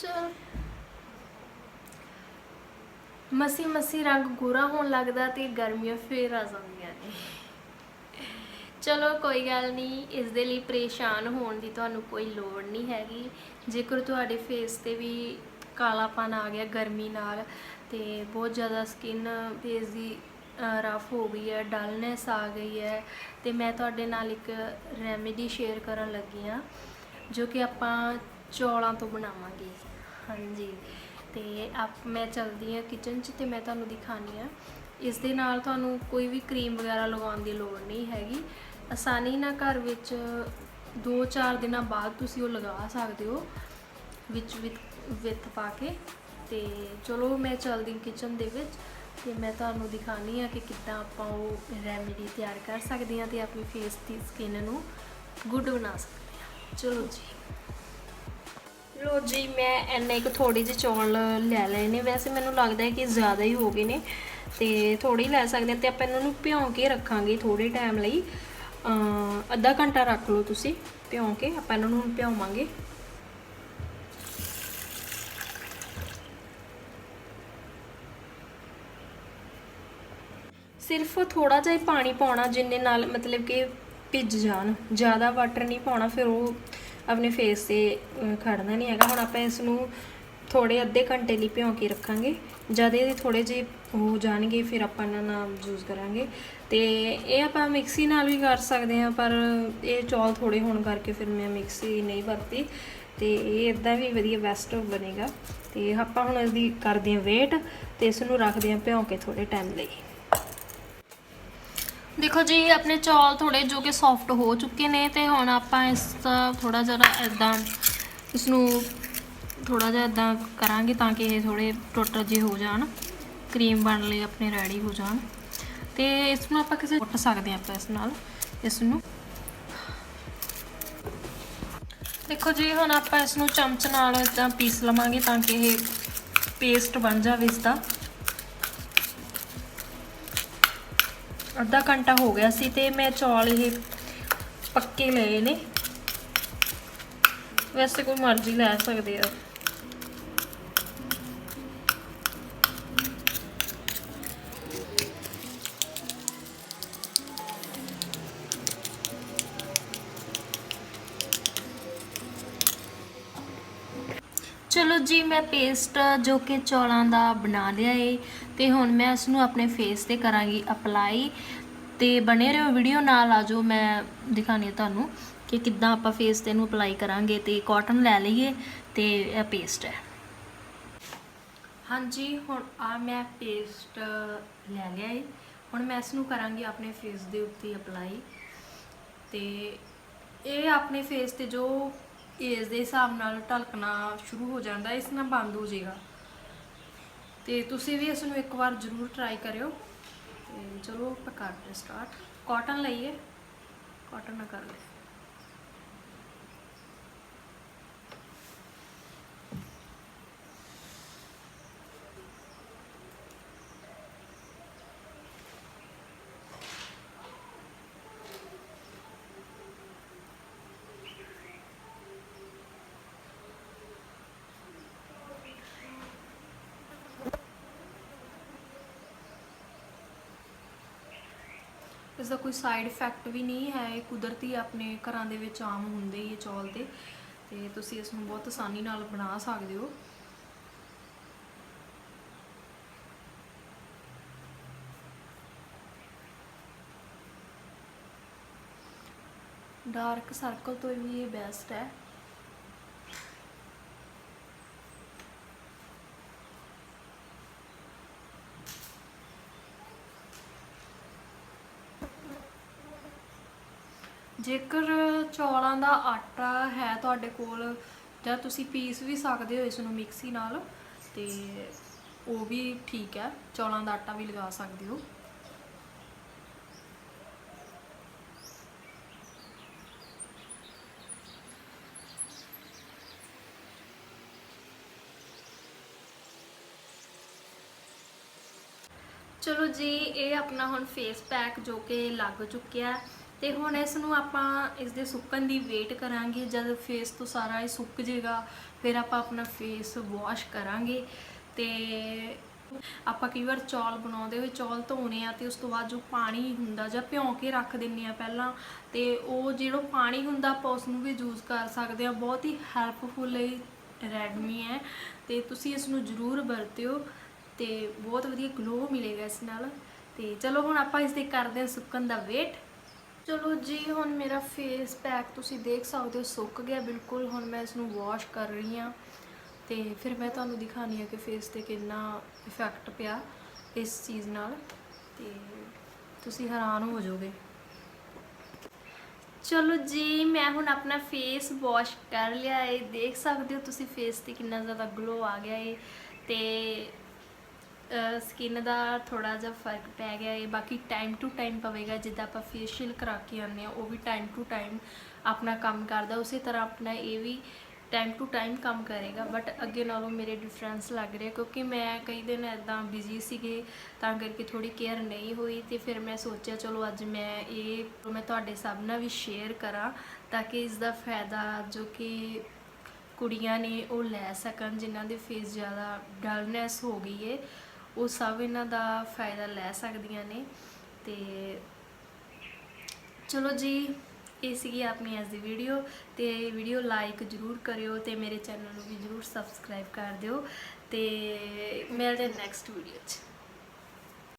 ਚਲ ਮਸੀ ਮਸੀ ਰੰਗ ਗੋਰਾ ਹੋਣ ਲੱਗਦਾ ਤੇ ਗਰਮੀਆਂ ਫੇਰ ਆ ਜਾਂਦੀਆਂ ਨੇ। ਚਲੋ ਕੋਈ ਗੱਲ ਨਹੀਂ ਇਸ ਦੇ ਲਈ ਪਰੇਸ਼ਾਨ ਹੋਣ ਦੀ ਤੁਹਾਨੂੰ ਕੋਈ ਲੋੜ ਨਹੀਂ ਹੈਗੀ। ਜੇਕਰ ਤੁਹਾਡੇ ਫੇਸ ਤੇ ਵੀ ਕਾਲਾਪਨ ਆ ਗਿਆ ਗਰਮੀ ਨਾਲ, ਤੇ ਬਹੁਤ ਜ਼ਿਆਦਾ ਸਕਿਨ ਫੇਸ ਦੀ ਰਫ ਹੋ ਗਈ ਹੈ ਡਲਨੈਸ ਆ ਗਈ ਹੈ, ਤੇ ਮੈਂ ਤੁਹਾਡੇ ਨਾਲ ਇੱਕ ਰੈਮੇਡੀ ਸ਼ੇਅਰ ਕਰਨ ਲੱਗੀ ਆ ਜੋ ਕਿ ਆਪਾਂ ਚੌਲਾਂ ਤੋਂ ਬਣਾਵਾਂਗੇ। ਹਾਂਜੀ। ਤੇ ਆਪ, ਮੈਂ ਚਲਦੀ ਹਾਂ ਕਿਚਨ 'ਚ ਤੇ ਮੈਂ ਤੁਹਾਨੂੰ ਦਿਖਾਣੀ ਆ ਇਸ ਦੇ ਨਾਲ ਤੁਹਾਨੂੰ ਕੋਈ ਵੀ ਕਰੀਮ ਵਗੈਰਾ ਲਗਾਉਣ ਦੀ ਲੋੜ ਨਹੀਂ ਹੈਗੀ। ਆਸਾਨੀ ਨਾਲ ਘਰ ਵਿੱਚ 2-4 ਦਿਨਾਂ ਬਾਅਦ ਤੁਸੀਂ ਉਹ ਲਗਾ ਸਕਦੇ ਹੋ, ਵਿੱਚ ਵਿੱਚ ਵਿੱਥ ਪਾ ਕੇ। ਤੇ ਚਲੋ ਮੈਂ ਚਲਦੀ ਕਿਚਨ ਦੇ ਵਿੱਚ ਤੇ ਮੈਂ ਤੁਹਾਨੂੰ ਦਿਖਾਣੀ ਆ ਕਿ ਕਿੱਦਾਂ ਆਪਾਂ ਉਹ ਰੈਮੇਡੀ ਤਿਆਰ ਕਰ ਸਕਦੇ ਹਾਂ ਤੇ ਆਪਣੀ ਫੇਸ ਦੀ ਸਕਿਨ ਨੂੰ ਗੁੱਡ ਬਣਾ ਸਕਦੇ ਹਾਂ। ਚਲੋ ਜੀ। ਲੋ ਜੀ, ਮੈਂ ਇੰਨੇ ਕੁ ਥੋੜੀ ਜਿਹੀ ਚੌਲ ਲੈ ਲਏ ਨੇ। ਵੈਸੇ ਮੈਨੂੰ ਲੱਗਦਾ ਹੈ ਕਿ ਜ਼ਿਆਦਾ ਹੀ ਹੋ ਗਏ ਨੇ ਤੇ ਥੋੜੀ ਲੈ ਸਕਦੇ ਹਾਂ ਤੇ ਆਪਾਂ ਇਹਨਾਂ ਨੂੰ ਭਿਉਂ ਕੇ ਰੱਖਾਂਗੇ ਥੋੜੇ ਟਾਈਮ ਲਈ। ਅੱਧਾ ਘੰਟਾ ਰੱਖ ਲਓ ਤੁਸੀਂ ਭਿਉਂ ਕੇ, ਆਪਾਂ ਇਹਨਾਂ ਨੂੰ ਹੁਣ ਭਿਉਵਾਂਗੇ। ਸਿਰਫ ਥੋੜਾ ਜਿਹਾ ਪਾਣੀ ਪਾਉਣਾ, ਜਿੰਨੇ ਨਾਲ ਮਤਲਬ ਕਿ ਭਿੱਜ ਜਾਣ। ਜ਼ਿਆਦਾ ਵਾਟਰ ਨਹੀਂ ਪਾਉਣਾ, ਫਿਰ ਉਹ ਆਪਣੇ ਫੇਸ ਤੇ ਅਹ, ਖੜਨਾ ਨਹੀਂ ਹੈਗਾ। ਹੁਣ ਆਪਾਂ ਇਸ ਨੂੰ ਥੋੜੇ ਅੱਧੇ ਘੰਟੇ ਲਈ ਭਿਉਂ ਕੇ ਰੱਖਾਂਗੇ। ਜਦ ਇਹ ਥੋੜੇ ਜਿਹੇ ਹੋ ਜਾਣਗੇ ਫਿਰ ਆਪਾਂ ਇਹਨਾਂ ਨਾਲ ਯੂਜ਼ ਕਰਾਂਗੇ। ਤੇ ਇਹ ਆਪਾਂ ਮਿਕਸੀ ਨਾਲ ਵੀ ਕਰ ਸਕਦੇ ਹਾਂ ਪਰ ਇਹ ਚੌਲ ਥੋੜੇ ਹੋਣ ਕਰਕੇ ਫਿਰ ਮੈਂ ਮਿਕਸੀ ਨਹੀਂ ਵਰਤੀ। ਤੇ ਇਹ ਇਦਾਂ ਵੀ ਵਧੀਆ ਬੈਸਟ ਬਣੇਗਾ। ਤੇ ਆਪਾਂ ਹੁਣ ਇਹਦੀ ਕਰਦੇ ਹਾਂ ਵੇਟ ਤੇ ਇਸ ਨੂੰ ਰੱਖਦੇ ਹਾਂ ਭਿਉਂ ਕੇ ਥੋੜੇ ਟਾਈਮ ਲਈ। ਦੇਖੋ ਜੀ, ਆਪਣੇ ਚੌਲ ਥੋੜੇ ਜੋ ਕਿ ਸੌਫਟ ਹੋ ਚੁੱਕੇ ਨੇ ਤੇ ਹੁਣ ਆਪਾਂ ਇਸ ਦਾ ਥੋੜਾ ਜਿਹਾ ਇਦਾਂ ਇਸ ਨੂੰ ਥੋੜਾ ਜਿਹਾ ਇਦਾਂ ਕਰਾਂਗੇ ਤਾਂ ਕਿ ਇਹ ਥੋੜੇ ਟੁੱਟ ਜਿਹੇ ਹੋ ਜਾਣ ਕਰੀਮ ਬਣ ਲਈ ਆਪਣੇ ਰੈਡੀ ਹੋ ਜਾਣ। ਤੇ ਇਸ ਨੂੰ ਆਪਾਂ ਕਿਸੇ ਕੁੱਟ ਸਕਦੇ ਹਾਂ ਆਪਾਂ ਇਸ ਨਾਲ ਇਸ ਨੂੰ ਦੇਖੋ ਜੀ, ਹੁਣ ਆਪਾਂ ਇਸ ਨੂੰ ਚਮਚ ਨਾਲ ਇਦਾਂ ਪੀਸ ਲਵਾਂਗੇ ਤਾਂ ਕਿ ਇਹ ਪੇਸਟ ਬਣ ਜਾਵੇ ਇਸ ਦਾ ਅੱਧਾ ਘੰਟਾ ਹੋ ਗਿਆ ਸੀ ਤੇ ਮੈਂ ਚੌਲ ਇਹ ਪੱਕੇ ਲਏ ਨੇ। ਵੈਸੇ ਕੋਈ ਮਰਜ਼ੀ ਲੈ ਸਕਦੇ ਆ। ਚਲੋ ਜੀ, ਮੈਂ ਪੇਸਟ ਜੋ ਕਿ ਚੌਲਾਂ ਦਾ ਬਣਾ ਲਿਆ ਏ ਤੇ ਹੁਣ ਮੈਂ ਇਸ ਨੂੰ ਆਪਣੇ ਫੇਸ ਤੇ ਕਰਾਂਗੀ ਅਪਲਾਈ ਤੇ ਬਣੇ ਰਹੋ ਵੀਡੀਓ ਨਾਲ ਆਜੋ ਮੈਂ ਦਿਖਾਣੀ ਤੁਹਾਨੂੰ ਕਿ ਕਿੱਦਾਂ ਆਪਾਂ ਫੇਸ ਤੇ ਇਹਨੂੰ ਅਪਲਾਈ ਕਰਾਂਗੇ ਤੇ ਕਾਟਨ ਲੈ ਲਈਏ ਤੇ ਇਹ ਪੇਸਟ ਹੈ। ਹਾਂਜੀ, ਹੁਣ ਆ ਮੈਂ ਪੇਸਟ ਲੈ ਲਿਆ ਏ। ਹੁਣ ਮੈਂ ਇਸ ਨੂੰ ਕਰਾਂਗੀ ਆਪਣੇ ਫੇਸ ਦੇ ਉੱਤੇ ਅਪਲਾਈ ਤੇ ਇਹ ਆਪਣੇ ਫੇਸ ਤੇ ਜੋ ਏਜ ਦੇ ਹਿਸਾਬ ਨਾਲ ਢਲਕਣਾ ਸ਼ੁਰੂ ਹੋ ਜਾਂਦਾ, ਇਸ ਨਾਲ ਬੰਦ ਹੋ ਜਾਏਗਾ। ਤੇ ਤੁਸੀਂ ਵੀ ਇਸ ਨੂੰ ਇੱਕ ਵਾਰ ਜ਼ਰੂਰ ਟਰਾਈ ਕਰਿਓ। ਤੇ ਚਲੋ ਆਪਾਂ ਕਰਦੇ ਸਟਾਰਟ ਕਾਟਨ ਲਈਏ। ਕਾਟਨ ਨਾਲ ਕਰ ਲਈ ਇਸ ਦਾ ਕੋਈ ਸਾਈਡ ਇਫੈਕਟ ਵੀ ਨਹੀਂ ਹੈ, ਇਹ ਕੁਦਰਤੀ ਆਪਣੇ ਘਰਾਂ ਦੇ ਵਿੱਚ ਆਮ ਹੁੰਦੇ ਹੀ ਇਹ ਚੌਲ ਤੇ ਤੇ ਤੁਸੀਂ ਇਸ ਨੂੰ ਬਹੁਤ ਆਸਾਨੀ ਨਾਲ ਬਣਾ ਸਕਦੇ ਹੋ। ਡਾਰਕ ਸਰਕਲ ਤੋਂ ਵੀ ਇਹ ਬੈਸਟ ਹੈ। ਜੇਕਰ ਚੌਲਾਂ ਦਾ ਆਟਾ ਹੈ ਤੁਹਾਡੇ ਕੋਲ, ਜਾਂ ਤੁਸੀਂ ਪੀਸ ਵੀ ਸਕਦੇ ਹੋ ਇਸ ਨੂੰ ਮਿਕਸੀ ਨਾਲ, ਤੇ ਉਹ ਵੀ ਠੀਕ ਹੈ, ਚੌਲਾਂ ਦਾ ਆਟਾ ਵੀ ਲਗਾ ਸਕਦੇ ਹੋ। ਚਲੋ ਜੀ, ਇਹ ਆਪਣਾ ਹੁਣ ਫੇਸ ਪੈਕ ਜੋ ਕਿ ਲੱਗ ਚੁੱਕਿਆ ਹੈ। ਤੇ ਹੁਣ ਇਸ ਨੂੰ ਆਪਾਂ ਇਸ ਦੇ ਸੁੱਕਣ ਦੀ ਵੇਟ ਕਰਾਂਗੇ, ਜਦ ਫੇਸ ਤੋਂ ਸਾਰਾ ਇਹ ਸੁੱਕ ਜਾਏਗਾ ਫਿਰ ਆਪਾਂ ਆਪਣਾ ਫੇਸ ਵਾਸ਼ ਕਰਾਂਗੇ ਤੇ ਆਪਾਂ ਕਈ ਵਾਰ ਚੌਲ ਬਣਾਉਂਦੇ ਹੋਏ ਚੌਲ ਧੋਣੇ ਆ ਤੇ ਉਸ ਤੋਂ ਬਾਅਦ ਜੋ ਪਾਣੀ ਹੁੰਦਾ ਜਾਂ ਭਿਉਂ ਕੇ ਰੱਖ ਦਿੰਨੇ ਆ ਪਹਿਲਾਂ, ਤੇ ਉਹ ਜਿਹੜਾ ਪਾਣੀ ਹੁੰਦਾ ਆਪਾਂ ਉਸ ਨੂੰ ਵੀ ਯੂਜ਼ ਕਰ ਸਕਦੇ ਆ। ਬਹੁਤ ਹੀ ਹੈਲਪਫੁਲ ਇਹ ਰੈਡਮੀ ਹੈ ਤੇ ਤੁਸੀਂ ਇਸ ਨੂੰ ਜ਼ਰੂਰ ਵਰਤਿਓ ਤੇ ਬਹੁਤ ਵਧੀਆ ਗਲੋ ਮਿਲੇਗਾ ਇਸ ਨਾਲ। ਤੇ ਚਲੋ ਹੁਣ ਆਪਾਂ ਇਸ ਦੇ ਕਰਦੇ ਹਾਂ ਸੁੱਕਣ ਦਾ ਵੇਟ ਚਲੋ ਜੀ, ਹੁਣ ਮੇਰਾ ਫੇਸ ਪੈਕ ਤੁਸੀਂ ਦੇਖ ਸਕਦੇ ਹੋ, ਸੁੱਕ ਗਿਆ ਬਿਲਕੁਲ। ਹੁਣ ਮੈਂ ਇਸ ਨੂੰ ਵਾਸ਼ ਕਰ ਰਹੀ ਹਾਂ। ਤੇ ਫਿਰ ਮੈਂ ਤੁਹਾਨੂੰ ਦਿਖਾਣੀ ਆ ਕਿ ਫੇਸ ਤੇ ਕਿੰਨਾ ਇਫੈਕਟ ਪਿਆ ਇਸ ਚੀਜ਼ ਨਾਲ। ਤੇ ਤੁਸੀਂ ਹੈਰਾਨ ਹੋ ਜਾਓਗੇ। ਚਲੋ ਜੀ, ਮੈਂ ਹੁਣ ਆਪਣਾ ਫੇਸ ਵਾਸ਼ ਕਰ ਲਿਆ ਹੈ ਦੇਖ ਸਕਦੇ ਹੋ ਤੁਸੀਂ ਫੇਸ ਤੇ ਕਿੰਨਾ ਜ਼ਿਆਦਾ ਗਲੋ ਆ ਗਿਆ ਏ। ਤੇ ਸਕਿਨ ਦਾ ਥੋੜਾ ਜਿਹਾ ਫ਼ਰਕ ਪੈ ਗਿਆ ਹੈ, ਬਾਕੀ ਟਾਈਮ ਟੂ ਟਾਈਮ ਪਵੇਗਾ, ਜਿੱਦਾਂ ਆਪਾਂ ਫੇਸ਼ੀਅਲ ਕਰਾ ਕੇ ਆਉਂਦੇ ਆ ਉਹ ਵੀ ਟਾਈਮ ਟੂ ਟਾਈਮ ਆਪਣਾ ਕੰਮ ਕਰਦਾ, ਉਸੇ ਤਰ੍ਹਾਂ ਆਪਣਾ ਇਹ ਵੀ ਟਾਈਮ ਟੂ ਟਾਈਮ ਕੰਮ ਕਰੇਗਾ ਬਟ ਅੱਗੇ ਨਾਲੋਂ ਮੇਰੇ ਡਿਫਰੈਂਸ ਲੱਗ ਰਿਹਾ, ਕਿਉਂਕਿ ਮੈਂ ਕਈ ਦਿਨ ਐਦਾਂ ਬਿਜ਼ੀ ਸੀਗੇ, ਤਾਂ ਕਰਕੇ ਥੋੜੀ ਕੇਅਰ ਨਹੀਂ ਹੋਈ, ਤੇ ਫਿਰ ਮੈਂ ਸੋਚਿਆ, ਚਲੋ ਅੱਜ ਮੈਂ ਇਹ ਮੈਂ ਤੁਹਾਡੇ ਸਭ ਨਾਲ ਵੀ ਸ਼ੇਅਰ ਕਰਾਂ, ਤਾਂ ਕਿ ਇਸ ਦਾ ਫਾਇਦਾ ਜੋ ਕਿ ਕੁੜੀਆਂ ਨੇ ਉਹ ਲੈ ਸਕਣ, ਜਿਨ੍ਹਾਂ ਦੇ ਫੇਸ ਜ਼ਿਆਦਾ ਡਲਨੈਸ ਹੋ ਗਈ ਹੈ ਉਹ ਸਭ ਇਹਨਾਂ ਦਾ ਫਾਇਦਾ ਲੈ ਸਕਦੀਆਂ ਨੇ ਤੇ ਚਲੋ ਜੀ, ਇਹ ਸੀਗੀ ਆਪਣੀ ਅੱਜ ਦੀ ਵੀਡੀਓ ਤੇ ਵੀਡੀਓ ਲਾਈਕ ਜਰੂਰ ਕਰਿਓ ਤੇ ਮੇਰੇ ਚੈਨਲ ਨੂੰ ਵੀ ਜਰੂਰ ਸਬਸਕ੍ਰਾਈਬ ਕਰ ਦਿਓ ਤੇ ਮਿਲਦੇ ਨੈਕਸਟ ਵੀਡੀਓ 'ਚ।